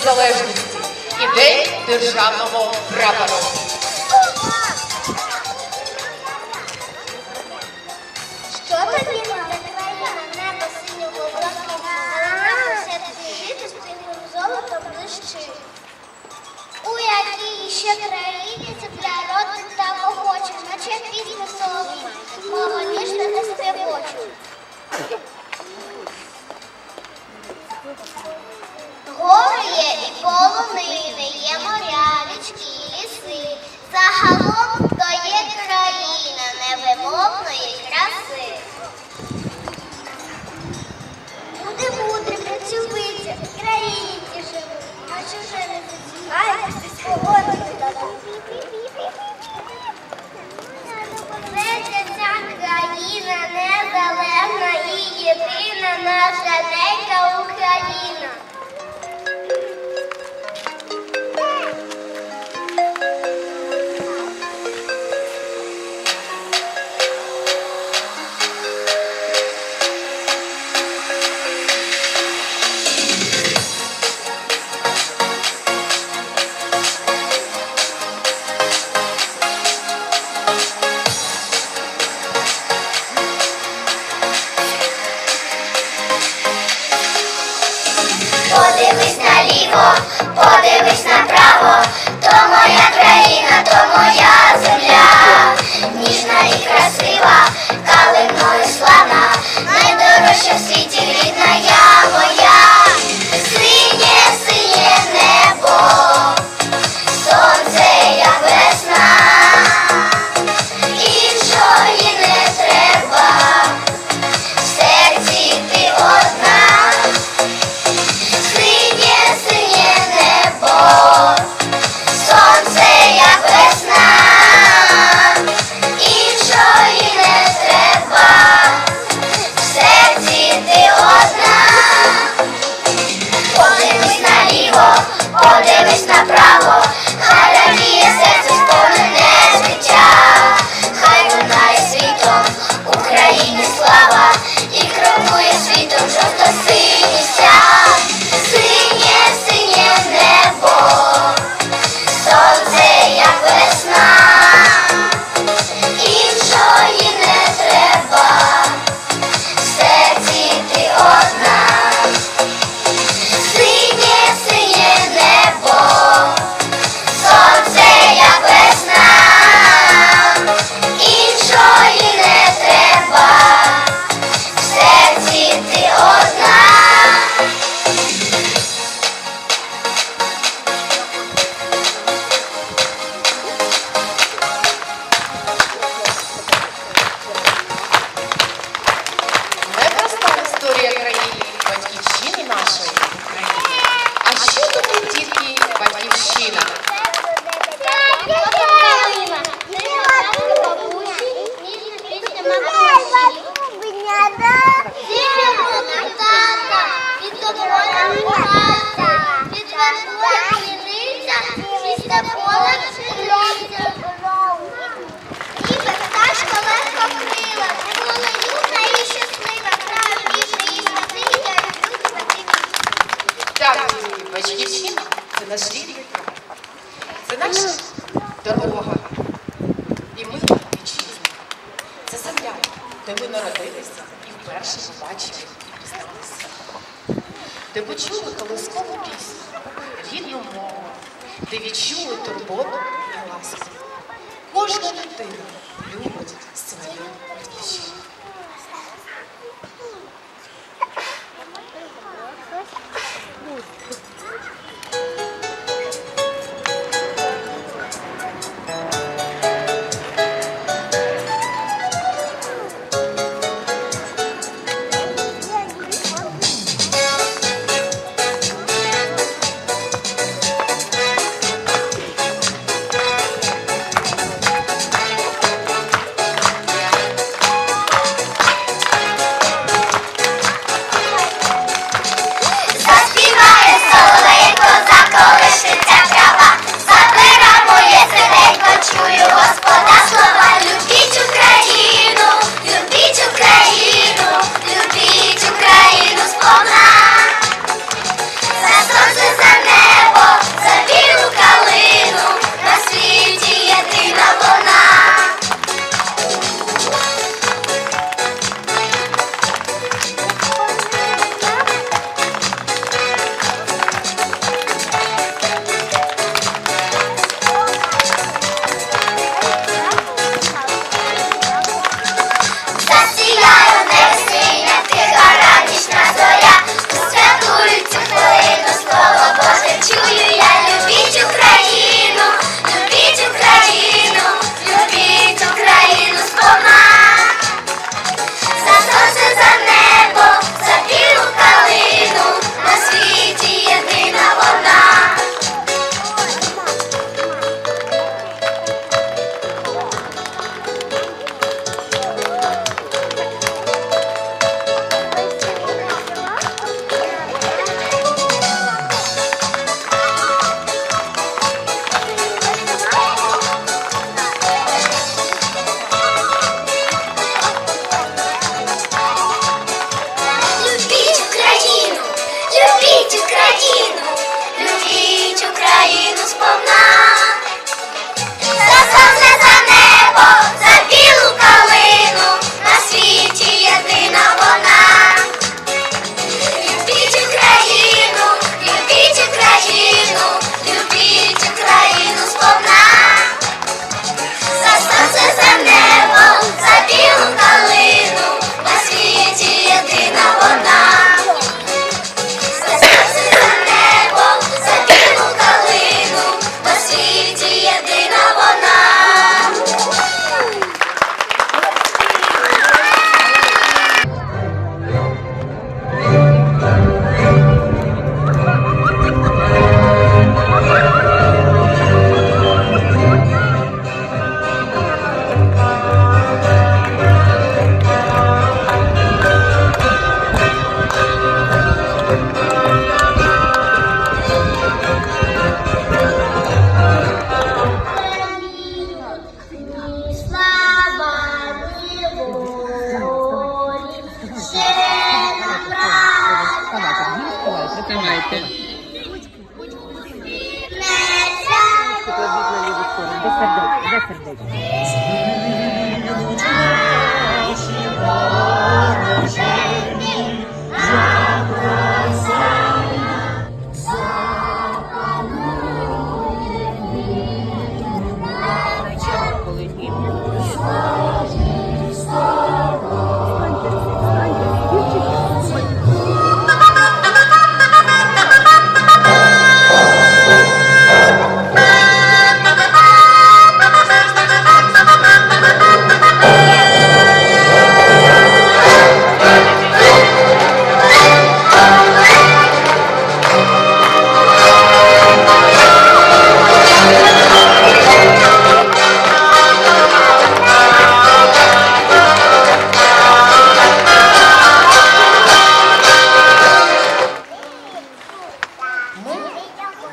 незалежності і День державного прапору. Що тоді буде країна небо синього блакитного, золотом блищить. У якій ще країні земля родить та охоче, наче пісня солов'їна, мова ніжна не співоче. Гори є і полонини, є моря, річки, ліси. Загалом то є країна невимовної краси. Моя земля, ніжна і красива, калиною славна, найдорожча в світі рідна я вперше побачив пізналися. Де почули колискову пісню, рідну мову, де відчули турботу і ласку. Кожна людина любить свою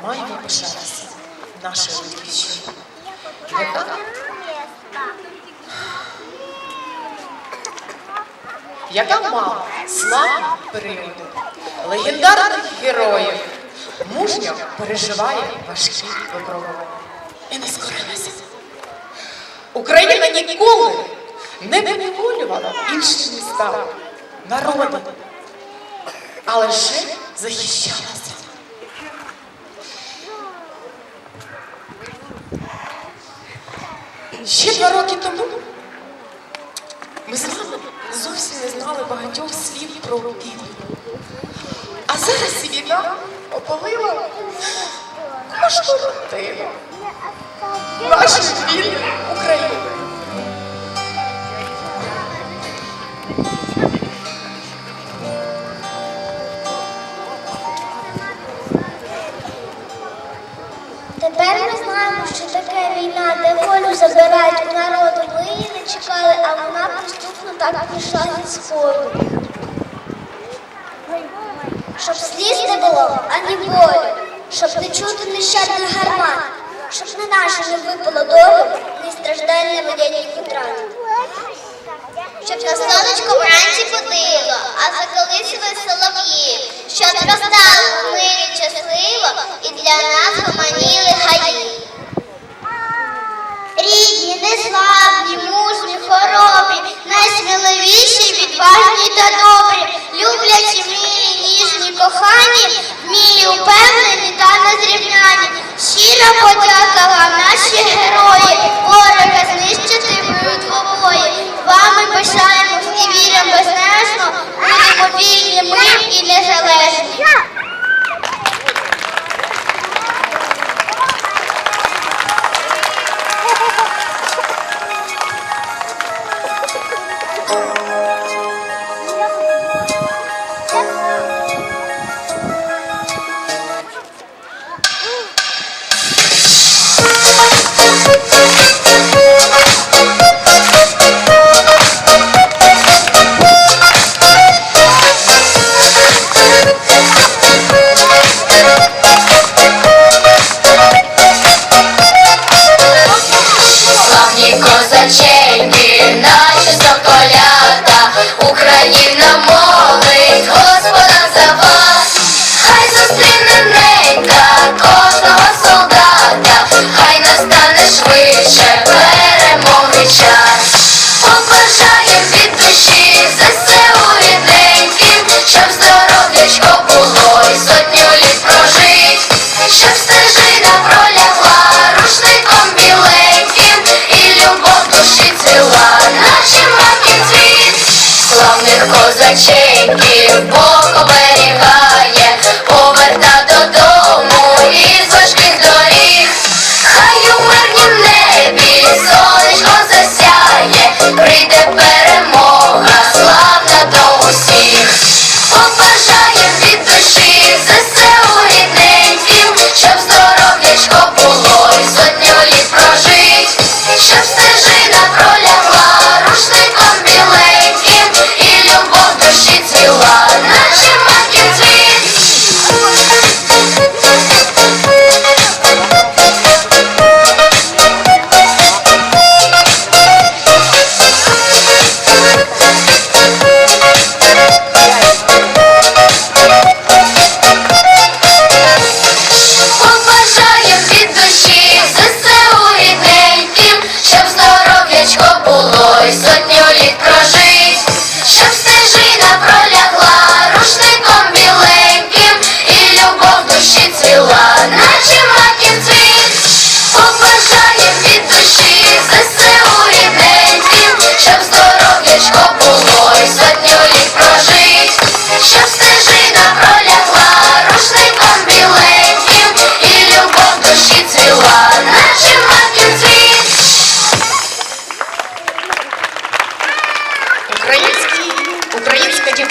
маємо пишатися нашою батьківщиною, яка яка мала славні періоди, легендарних героїв, мужньо переживає важкі випробування і не скорилася. Україна ніколи не поневолювала інші міста, народи, але лише захищалася. Ще два роки тому ми зовсім не знали багатьох слів про війну. А зараз війна опалила кожну родину нашої вільної України. Що війна, де волю забирають у народу. Ми її не чекали, а вона поступно так пішла зі сходу. Щоб сліз не було, ані болю, щоб не чути нещадних гармат, щоб на нашу не випало долю, ні страждань не воєнних витрат. Щоб на сонечко вранці будило, а заколисили солов'ї, щоб зростали в мирі щасливо і для нас гомоніли відважні та добрі, люблячі, милі, ніжні, кохані, вмілі, упевнені та незрівняні. Щира подяка вам, наші герої, ворога знищити ми двобої. Вами пишаємось і віримо безмежно, будемо вільні ми і незалежні.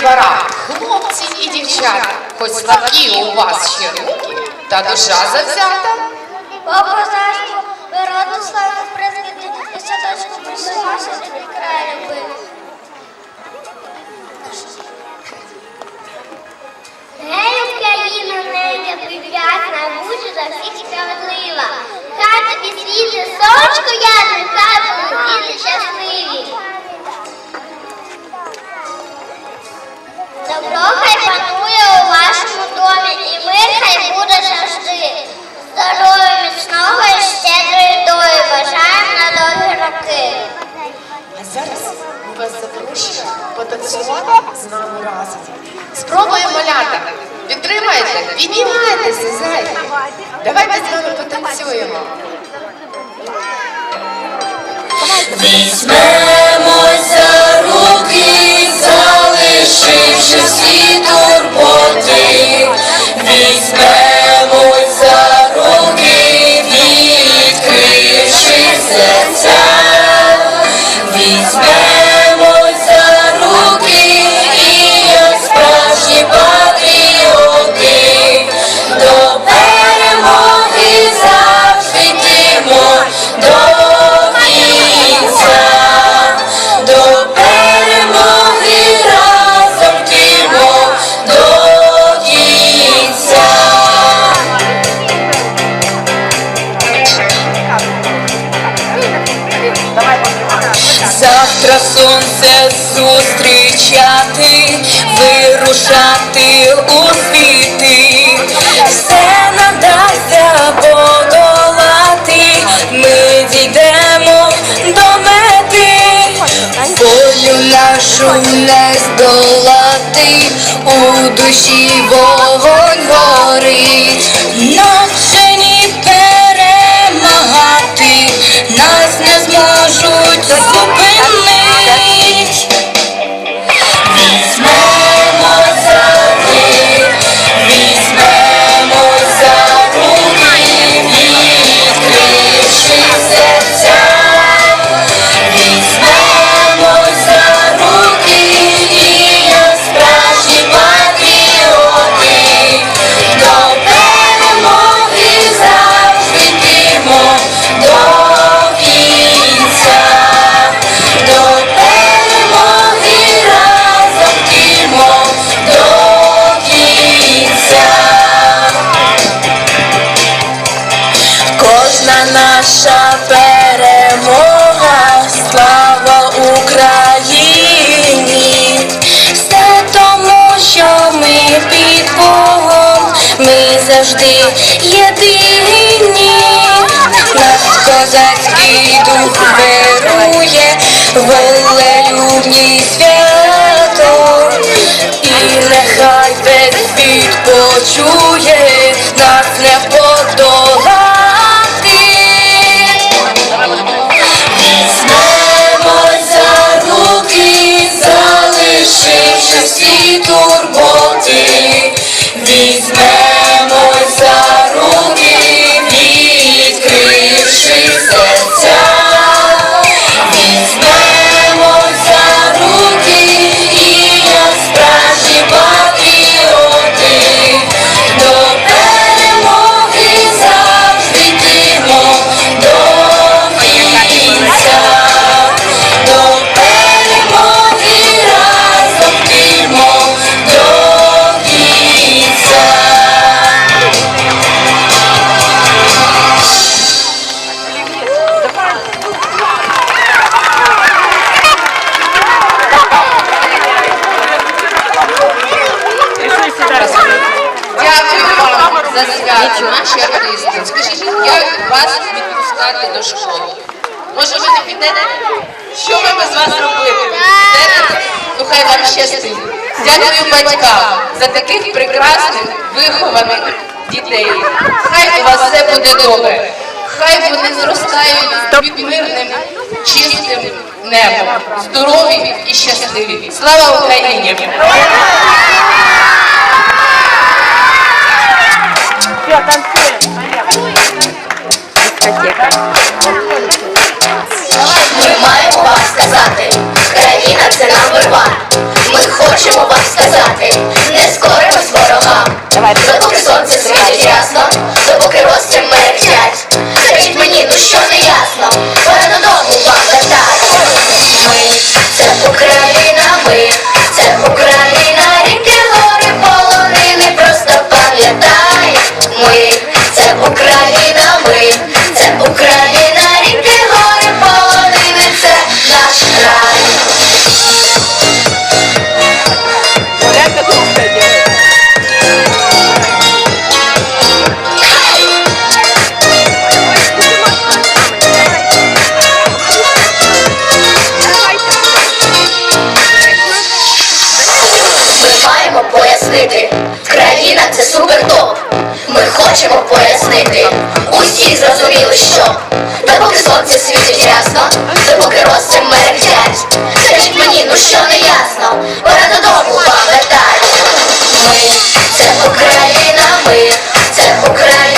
Дворах, хлопці і дівчата, хоч слабкі у вас ще руки, та душа завзята. Бабу зашку, вироду славу призведи, і садочку присилася тобі край любив. Гей, Україна, прив'язна, будь за всіх справедлива. Хай тобі світи, сонечко ясне, хай будуть діти щасливі. Добро хай панує у вашому домі, і мир хай буде завжди. Здоров'я міцного і щедрої долі бажаємо на довгі роки. А зараз ми вас запрошуємо потанцювати з нами разом. Спробуємо малята. Підтримайте, піднімайтеся, зайки. Давайте з вами потанцюємо. Візьмемось залишивши всі турботи. Візьмемось за руки, відкривши серця. Візьмемось нашу не здолати, у душі вогонь горить, завжди єдині, наш козацький дух вирує, велелюбні свято, і нехай весь світ нас не Дякую батькам за таких прекрасних, вихованих дітей. Хай у вас все буде добре. Хай вони зростають під мирним, чистим небом. Здорові і щасливі. Слава Україні! Все, Ми маємо вам сказати, країна це number one. Ми хочемо вам сказати, не скоримось ворогам. Допоки сонце світить ясно, допоки ростри мерчать. Скажіть мені, ну що не ясно? хочемо пояснити. Усі зрозуміли, що допоки сонце світить ясно, допоки росте мерехтять. Скажіть мені, ну що не ясно, пора додому пам'ятати. Ми це Україна, ми це Україна.